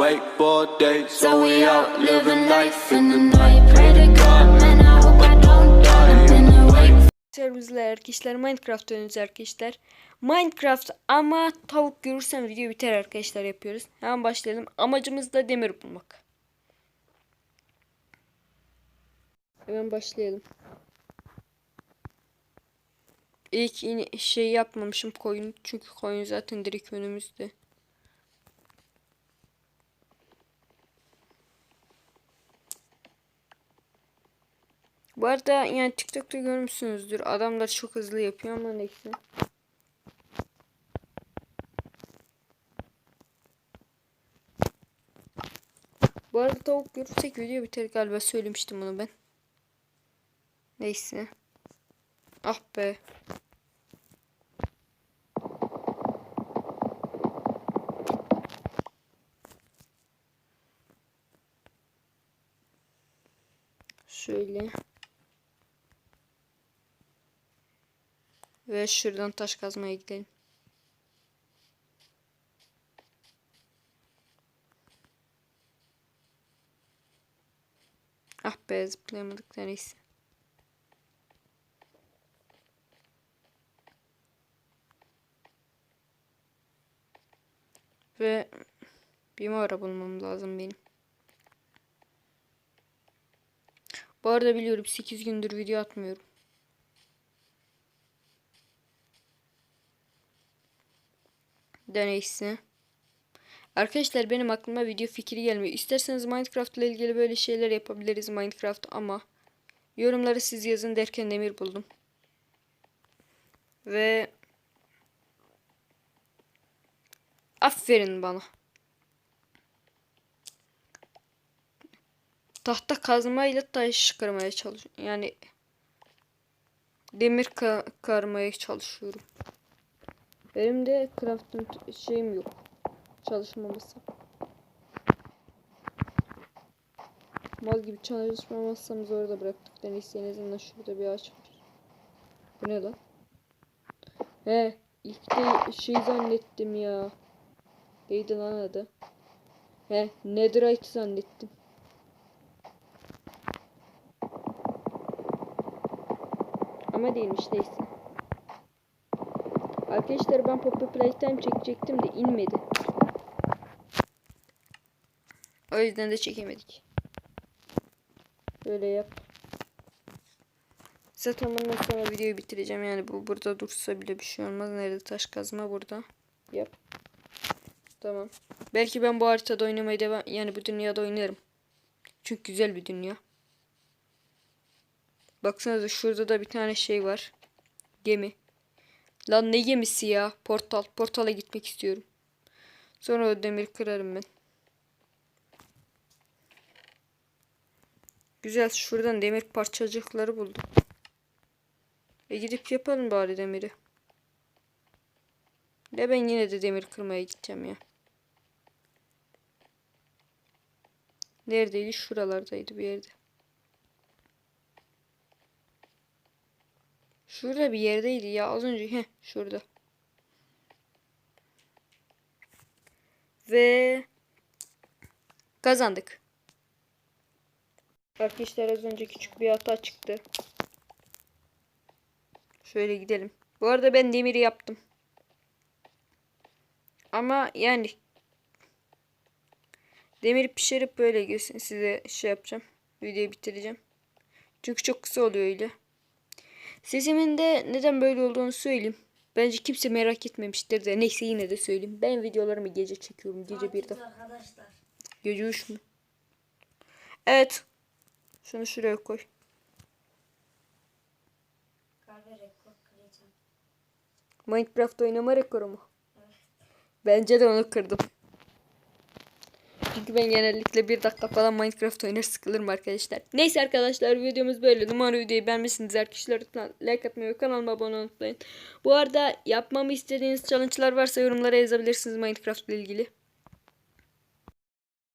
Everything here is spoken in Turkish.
wakeboard days. So we out living life in the night. Pray to God, man, I hope I don't die. I'm in the wake. Servisler arkadaşlar Minecraft oynuyoruz arkadaşlar. Minecraft ama tavuk görürsem video biter arkadaşlar yapıyoruz. Hemen başlayalım. Amacımız da demir bulmak. Hemen başlayalım. İlk yine şey yapmamışım koyun. Çünkü koyun zaten direkt önümüzde. Bu arada yani TikTok'ta görmüşsünüzdür. Adamlar çok hızlı yapıyor ama neyse. Bu arada tavuk görürsek video biter galiba söylemiştim bunu ben. Neyse. Ah be. Şöyle. Ve şuradan taş kazmaya gidelim. Ah be zıplayamadık neyse. Ve bir mağara bulmam lazım benim. Bu arada biliyorum 8 gündür video atmıyorum. De neyse. Arkadaşlar benim aklıma video fikri gelmiyor. İsterseniz Minecraft ile ilgili böyle şeyler yapabiliriz Minecraft ama yorumları siz yazın derken demir buldum. Ve aferin bana. Tahta kazmayla taş kırmaya çalışıyorum. Yani demir ka karmaya çalışıyorum. Benim de crafting şeyim yok. Çalışmaması. Mal gibi çalışmamazsamız orada bıraktık. Neyse en azından şurada bir ağaç var. Bu ne lan? He, ilk de şey zannettim ya. Neydi lan adı? He, Netherite zannettim. Ama değilmiş neyse. Arkadaşlar ben Poppy Playtime çekecektim de inmedi. O yüzden de çekemedik. Böyle yap. Zaten bundan sonra videoyu bitireceğim. Yani bu burada dursa bile bir şey olmaz. Nerede taş kazma burada. Yap. Tamam. Belki ben bu haritada oynamaya devam yani bu dünyada oynarım. Çünkü güzel bir dünya. Baksanıza şurada da bir tane şey var. Gemi. Lan ne gemisi ya? Portal. Portala gitmek istiyorum. Sonra o demir kırarım ben. Güzel. Şuradan demir parçacıkları buldum. E gidip yapalım bari demiri. De ben yine de demir kırmaya gideceğim ya. Neredeydi? Şuralardaydı bir yerde. Şurada bir yerdeydi ya az önce. Heh şurada. Ve kazandık. Arkadaşlar az önce küçük bir hata çıktı. Şöyle gidelim. Bu arada ben demiri yaptım. Ama yani demiri pişirip böyle göstereyim size şey yapacağım. Videoyu bitireceğim. Çünkü çok kısa oluyor öyle. Sesimin de neden böyle olduğunu söyleyeyim. Bence kimse merak etmemiştir de. Neyse yine de söyleyeyim. Ben videolarımı gece çekiyorum. Gece birde. Arkadaşlar. Gece üç mü? Evet. Şunu şuraya koy. Minecraft oynama rekoru mu? Bence de onu kırdım. Çünkü ben genellikle bir dakika falan Minecraft oynar sıkılırım arkadaşlar. Neyse arkadaşlar videomuz böyle. Umarım videoyu beğenmişsiniz arkadaşlar. Lütfen like atmayı ve kanalıma abone olmayı unutmayın. Bu arada yapmamı istediğiniz challenge'lar varsa yorumlara yazabilirsiniz Minecraft ile ilgili.